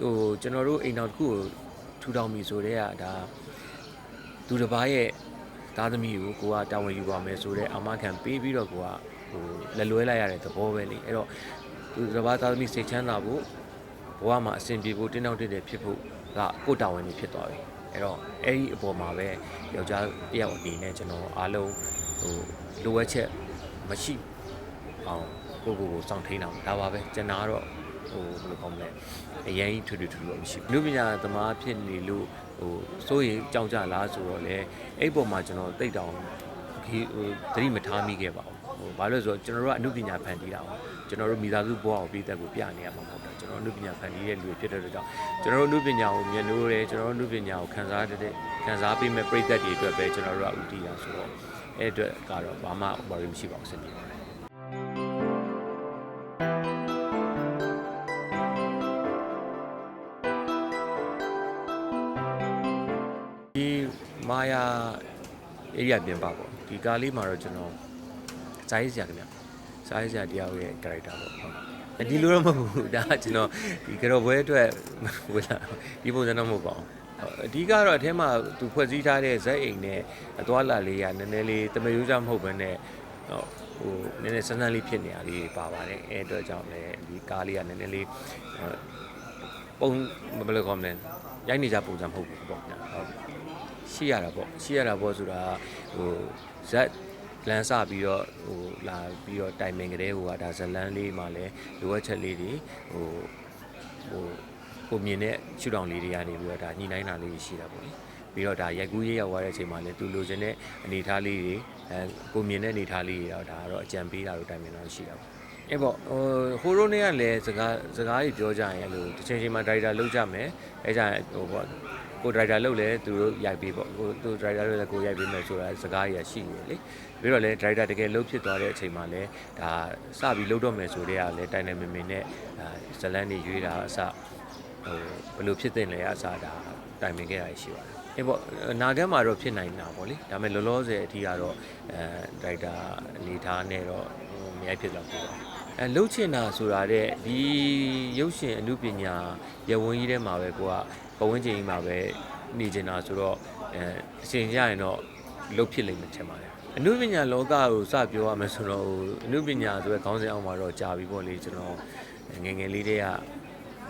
ဟိုကျွန်တော်တို့အိမ်တော်တစ်ခုကိုထူထောင်ပြီဆိုတော့ကဒါသူတစ်ပါးရဲ့သားသမီးကိုကိုကတာဝန်ယူပါမယ်ဆိုတော့အမခံပေးပြီးတော့ကိုကဟိုလက်လွဲလိုက်ရတဲ့သဘောပဲလေအဲ့တော့သူတစ်ပါးသားသမီးစိတ်ချမ်းသာဖို့ဘဝမှာအဆင်ပြေဖို့တင်းတောင့်တက်တယ်ဖြစ်ဖို့ကကိုယ်တာဝန်ကြီးဖြစ်သွားပြီအဲ့တော့အဲ့ဒီအပေါ်မှာပဲယောက်ျားတစ်ယောက်အနေနဲ့ကျွန်တော်အားလုံးဟိုလိုအပ်ချက်မရှိအောင်ကိုယ့်ကိုယ်ကိုစောင့်ထိန်အောင်ဒါပါပဲကျွန်တော်ကတော့ ဟိုဘယ်လိုကောင်းမလဲအရင်ကြီးထွေထွေထူထူတော့မရှိဘူးလူပညာသမားဖြစ်နေလို့ဟိုစိုးရင်ကြောက်ကြလားဆိုတော့လေအဲ့ပေါ်မှာကျွန်တော်တိတ်တောင်ဒီဟိုသတိမထားမိခဲ့ပါဘူးဟိုဘာလို့လဲဆိုတော့ကျွန်တော်တို့ကအမှုပညာဖန်တီးတာပါကျွန်တော်တို့မိသားစုဘဝကိုပြည်သက်ကိုပြနေရမှာမဟုတ်တော့ကျွန်တော်တို့အမှုပညာဖန်တီးတဲ့လူတွေဖြစ်တဲ့အတွက်ကြောင့်ကျွန်တော်တို့အမှုပညာကိုမြင်လို့ရတယ်ကျွန်တော်တို့အမှုပညာကိုခံစားတဲ့ခံစားပေးမဲ့ပြည်သက်တွေအတွက်ပဲကျွန်တော်တို့ကဥတီးတာဆိုတော့အဲ့အတွက်ကတော့ဘာမှဘာလို့မရှိပါဘူးစင်ပြေပါတယ် ဒီမာယာ area ပြင်ပါပေါ့ဒီကားလေးမှာတော့ကျွန်တော်စာရေးဆရာခင်ဗျစာရေးဆရာတယောက်ရဲ့ character ပေါ့ဟုတ်ဒီလိုတော့မဟုတ်ဘူးဒါကကျွန်တော်ဒီကြော်ပွဲအတွက်ဝလာဒီပုံစံတော့မဟုတ်ပါဘူးအဓိကတော့အထက်မှာသူဖွဲ့စည်းထားတဲ့ဇက်အိမ်နဲ့အသွားလာလေးကနည်းနည်းလေးတမယိုးကြမဟုတ်ဘဲနဲ့ဟိုနည်းနည်းဆန်းဆန်းလေးဖြစ်နေရလေးပါပါတယ်အဲအတွက်ကြောင့်လည်းဒီကားလေးကနည်းနည်းလေးပုံဘယ်လိုကောမလဲရိုက်နေကြပုံစံမဟုတ်ဘူးပေါ့နော်ဟုတ် ရှိရတာပေါ့ရှိရတာပေါ့ဆိုတာဟိုဇက်လမ်းစပြီးတော့ဟိုလာပြီးတော့တိုင်ပင်ကလေးဟိုကဒါဇလန်းလေးမှလည်းလိုအပ်ချက်လေးတွေဟိုဟိုကိုမြင်တဲ့ရှုထောင့်လေးတွေကနေပြီးတော့ဒါညှိနှိုင်းတာလေးရှိတာပေါ့လေပြီးတော့ဒါရိုက်ကူးရေးရောက်သွားတဲ့အချိန်မှာလည်းသူလိုချင်တဲ့အနေအထားလေးတွေအဲကိုမြင်တဲ့အနေအထားလေးတွေတော့ဒါကတော့အကြံပေးတာတို့တိုင်ပင်တာရှိတာပေါ့အဲ့ပေါ့ဟိုဟိုရိုးနေကလည်းစကားစကားကြီးပြောကြရင်အဲ့လိုတစ်ချိန်ချိန်မှာဒါရိုက်တာလုပ်ကြမယ်အဲကြရင်ဟိုပေါ့ ကိုဒရိုက်တာလုပ်လဲသူတို့ရိုက်ပေးပေါ့ကိုသူဒရိုက်တာလုပ်လဲကိုရိုက်ပေးမယ်ဆိုတာစကားကြီးရှိနေလေပြီးတော့လဲဒရိုက်တာတကယ်လုပ်ဖြစ်သွားတဲ့အချိန်မှာလဲဒါစပြီးလုပ်တော့မယ်ဆိုတဲ့ကလဲတိုင်တိုင်မင်မင်နဲ့ဒါဇလန်းတွေရွေးတာအစဟိုဘယ်လိုဖြစ်တင်လဲအစဒါတိုင်ပင်ခဲ့တာရှိပါတယ်အေးပေါ့နာဂတ်မှာတော့ဖြစ်နိုင်တာပေါ့လေဒါပေမဲ့လောလောဆယ်အထိကတော့အဲဒရိုက်တာအနေထားနဲ့တော့ဟိုမရိုက်ဖြစ်တော့ဘူးပေါ့ အဲလှုပ်ချင်တာဆိုတာတဲ့ဒီရုပ်ရှင်အမှုပညာရဝန်းကြီးထဲမှာပဲကိုကပဝန်းကျင်ကြီးမှာပဲနေချင်တာဆိုတော့အဲအချိန်ရရင်တော့လှုပ်ဖြစ်လိမ့်မယ်ထင်ပါတယ်အမှုပညာလောကကိုစပြောရမယ်ဆိုတော့ဟိုအမှုပညာဆိုတဲ့ခေါင်းစဉ်အောက်မှာတော့ကြာပြီပေါ့လေကျွန်တော်ငယ်ငယ်လေးတည်းက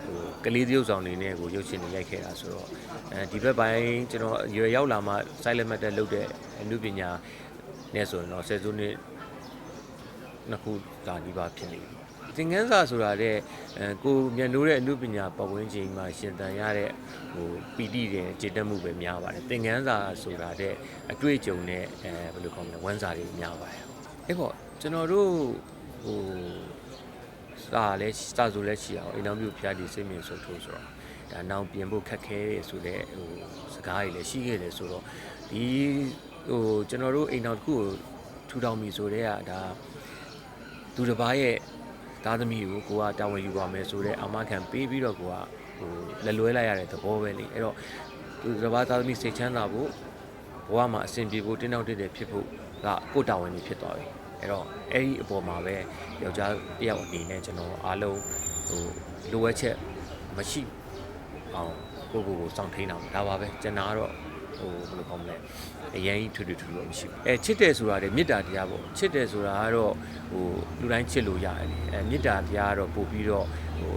ဟိုကလေးသရုပ်ဆောင်နေနဲ့ကိုရုပ်ရှင်တွေရိုက်ခဲ့တာဆိုတော့အဲဒီဘက်ပိုင်းကျွန်တော်ရွယ်ရောက်လာမှ silent matter လုပ်တဲ့အမှုပညာနဲ့ဆိုရင်တော့ဆယ်စုနှစ် နှစ်ခုသာဒီပါဖြစ်နေပြီသင်ခန်းစာဆိုတာတဲ့အဲကိုမြန်လို့တဲ့အမှုပညာပတ်ဝန်းကျင်မှာရှင်သန်ရတဲ့ဟိုပီတိတဲ့ကျေတက်မှုပဲများပါတယ်သင်ခန်းစာဆိုတာတဲ့အတွေ့အကြုံနဲ့အဲဘယ်လိုခေါ်မလဲဝမ်းစာတွေများပါတယ်အဲ့ပေါ့ကျွန်တော်တို့ဟိုစာလည်းစာဆိုလည်းရှိအောင်အိမ်တော်မျိုးဖျားဒီစိတ်မြင်ဆိုထိုးဆိုတော့ဒါနောက်ပြင်ဖို့ခက်ခဲတယ်ဆိုတဲ့ဟိုစကားတွေလည်းရှိခဲ့တယ်ဆိုတော့ဒီဟိုကျွန်တော်တို့အိမ်တော်တစ်ခုကိုထူထောင်ပြီဆိုတော့ကဒါ သူတစ်ပါးရဲ့သားသမီးကိုကိုကတာဝန်ယူပါမယ်ဆိုတော့အမခံပေးပြီးတော့ကိုကဟိုလက်လွဲလိုက်ရတဲ့သဘောပဲလေအဲ့တော့သူတစ်ပါးသားသမီးစိတ်ချမ်းသာဖို့ဘဝမှာအဆင်ပြေဖို့တင်းတောင့်တက်တယ်ဖြစ်ဖို့ကကိုယ်တာဝန်ကြီးဖြစ်သွားပြီအဲ့တော့အဲ့ဒီအပေါ်မှာပဲယောက်ျားတစ်ယောက်အနေနဲ့ကျွန်တော်အားလုံးဟိုလိုအပ်ချက်မရှိအောင်ကိုယ့်ကိုယ်ကိုစောင့်ထိန်အောင်ဒါပါပဲကျွန်တော်ကတော့ ဟိုဘယ်လိုကောင်းမလဲအရင်ကြီးထွေထွေထူထူတော့မရှိဘူးအဲချစ်တယ်ဆိုတာလေမေတ္တာတရားပေါ့ချစ်တယ်ဆိုတာကတော့ဟိုလူတိုင်းချစ်လို့ရတယ်လေအဲမေတ္တာတရားကတော့ပို့ပြီးတော့ဟို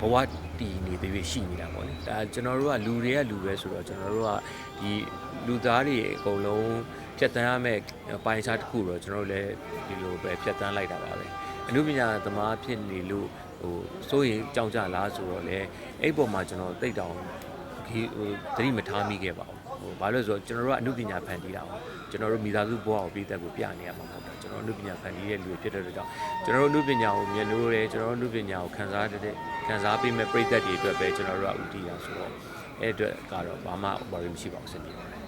ဘဝတည်နေသေးရှိနေတာပေါ့လေဒါကျွန်တော်တို့ကလူတွေကလူပဲဆိုတော့ကျွန်တော်တို့ကဒီလူသားတွေအကုန်လုံးဖြတ်တန်းရမယ့်ပိုင်းခြားတစ်ခုတော့ကျွန်တော်တို့လည်းဒီလိုပဲဖြတ်တန်းလိုက်တာပါပဲအနုပညာသမားဖြစ်နေလို့ဟိုစိုးရင်ကြောက်ကြလားဆိုတော့လေအဲ့ပေါ်မှာကျွန်တော်တိတ်တောင်ဒီဟိုသတိမထားမိခဲ့ပါဘူး ဟိုဘာလို့လဲဆိုတော့ကျွန်တော်တို့ကအနုပညာဖန်တီးတာပါကျွန်တော်တို့မိသားစုဘဝကိုပြည်သက်ကိုပြနေရမှာမဟုတ်တော့ကျွန်တော်တို့အနုပညာဖန်တီးတဲ့လူတွေဖြစ်တဲ့အတွက်ကြောင့်ကျွန်တော်တို့အနုပညာကိုမြင်လို့ရတယ်ကျွန်တော်တို့အနုပညာကိုခံစားတဲ့ခံစားပေးမဲ့ပြည်သက်တွေအတွက်ပဲကျွန်တော်တို့ကဥတီးတာဆိုတော့အဲ့အတွက်ကတော့ဘာမှဘာလို့မရှိပါဘူးစင်ပြေပါ